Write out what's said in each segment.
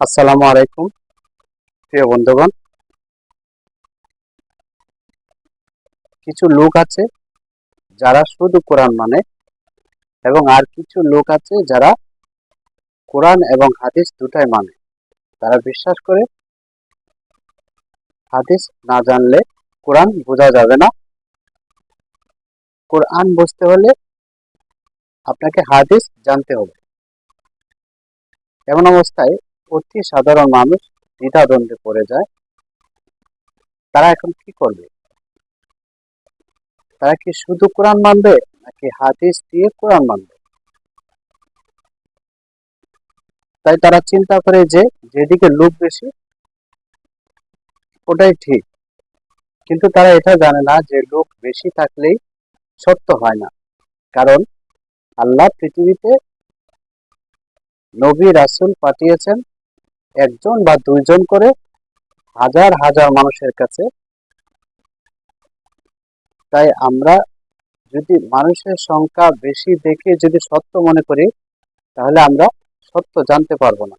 আসসালামু আলাইকুম, প্রিয় বন্ধুগণ। কিছু লোক আছে যারা শুধু কোরআন মানে এবং আর কিছু লোক আছে যারা কোরআন এবং হাদিস দুটাই মানে। তারা বিশ্বাস করে হাদিস না জানলে কোরআন বোঝা যাবে না। কোরআন বুঝতে হলে আপনাকে হাদিস জানতে হবে। এমন অবস্থায় অতি সাধারণ মানুষ দ্বিধাদ্বন্দ্বে পড়ে যায়। তারা এখন কি করবে? তারা কি শুধু কোরআন মানবে, নাকি হাদিস দিয়ে কোরআন মানবে? তাই তারা চিন্তা করে যে, যেদিকে লোক বেশি, ওটাই ঠিক। কিন্তু তারা এটা জানে না যে লোক বেশি থাকলেই সত্য হয় না। কারণ আল্লাহ পৃথিবীতে নবী রাসুল পাঠিয়েছেন একজন বা দুইজন করে হাজার হাজার মানুষের কাছে। তাই আমরা যদি মানুষের সংখ্যা বেশি দেখে যদি সত্য মনে করি, তাহলে আমরা সত্য জানতে পারব না।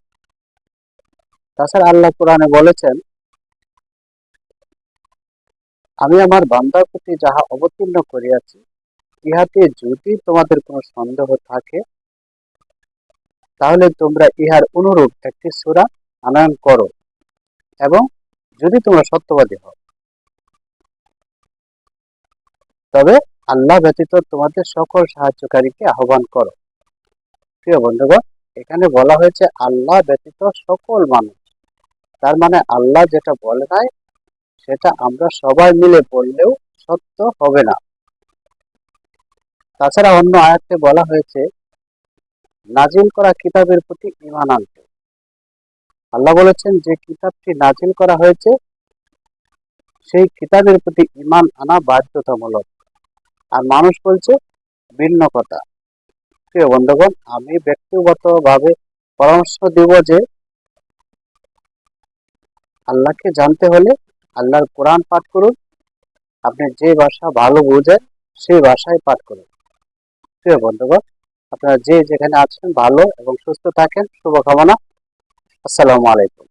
তাছাড়া আল্লাহ কোরআনে বলেছেন, আমি আমার বান্দার প্রতি যাহা অবতীর্ণ করিয়াছি, ইহাতে যদি তোমাদের কোনো সন্দেহ থাকে, তাহলে তোমরা ইহার অনুরূপ একটি সুরা আনয়ন করো এবং যদি তোমরা সত্যবাদী হও, তবে আল্লাহ ব্যতীত তোমাদের সকল সাহায্যকারীকে আহ্বান করো। প্রিয় বন্ধুগণ, এখানে বলা হয়েছে আল্লাহ ব্যতীত সকল মানুষ। তার মানে আল্লাহ যেটা বলে নাই, সেটা আমরা সবাই মিলে বললেও সত্য হবে না। তাছাড়া অন্য আয়াতে বলা হয়েছে, নাজিল করা কিতাবের প্রতি ইমান আনতে। আল্লাহ বলেছেন যে কিতাবটি নাজিল করা হয়েছে, সেই কিতাবের প্রতি ইমান আনা বাধ্যতামূলক। আর মানুষ বলছে, ভিন্ন কথা। প্রিয় বন্ধুগণ, আমি ব্যক্তিগতভাবে পরামর্শ দিব যে, আল্লাহকে জানতে হলে আল্লাহর কোরআন পাঠ করুন। আপনি যে ভাষা ভালো বোঝেন, সেই ভাষায় পাঠ করুন। প্রিয় বন্ধুগণ, আপনারা যে যেখানে আছেন, ভালো এবং সুস্থ থাকেন, শুভকামনা। আসসালামু আলাইকুম।